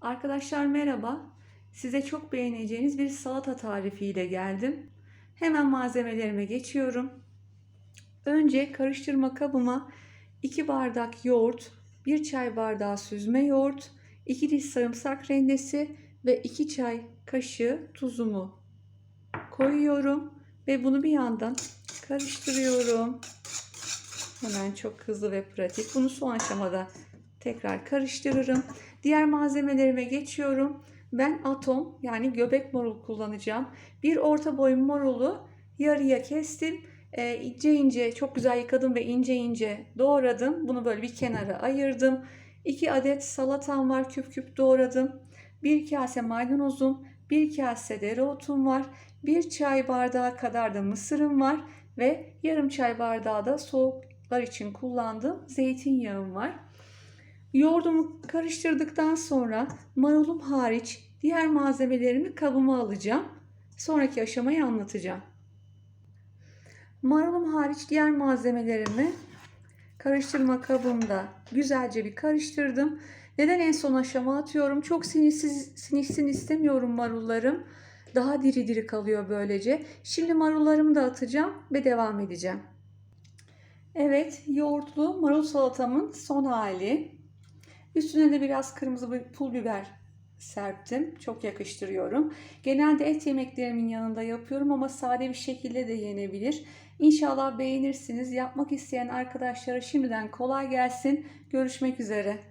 Arkadaşlar merhaba. Size çok beğeneceğiniz bir salata tarifiyle geldim. Hemen malzemelerime geçiyorum. Önce karıştırma kabıma 2 bardak yoğurt, 1 çay bardağı süzme yoğurt, 2 diş sarımsak rendesi ve 2 çay kaşığı tuzumu koyuyorum ve bunu bir yandan karıştırıyorum. Hemen çok hızlı ve pratik. Bunu son aşamada tekrar karıştırırım. Diğer malzemelerime geçiyorum. Ben atom yani göbek marul kullanacağım. Bir orta boy marulu yarıya kestim. E, ince ince çok güzel yıkadım ve ince ince doğradım. Bunu böyle bir kenara ayırdım. 2 adet salatam var küp küp doğradım. 1 kase maydanozum, 1 kase dereotum var. 1 çay bardağı kadar da mısırım var ve yarım çay bardağı da soğuklar için kullandığım zeytinyağım var. Yoğurdumu karıştırdıktan sonra marulum hariç diğer malzemelerimi kabıma alacağım. Sonraki aşamayı anlatacağım. Marulum hariç diğer malzemelerimi karıştırma kabımda güzelce bir karıştırdım. Neden en son aşama atıyorum? Çok sinirsiz, sinirsin istemiyorum marullarım. Daha diri diri kalıyor böylece. Şimdi marullarımı da atacağım ve devam edeceğim. Evet, yoğurtlu marul salatamın son hali. Üstüne de biraz kırmızı pul biber serptim. Çok yakıştırıyorum. Genelde et yemeklerimin yanında yapıyorum ama sade bir şekilde de yenebilir. İnşallah beğenirsiniz. Yapmak isteyen arkadaşlara şimdiden kolay gelsin. Görüşmek üzere.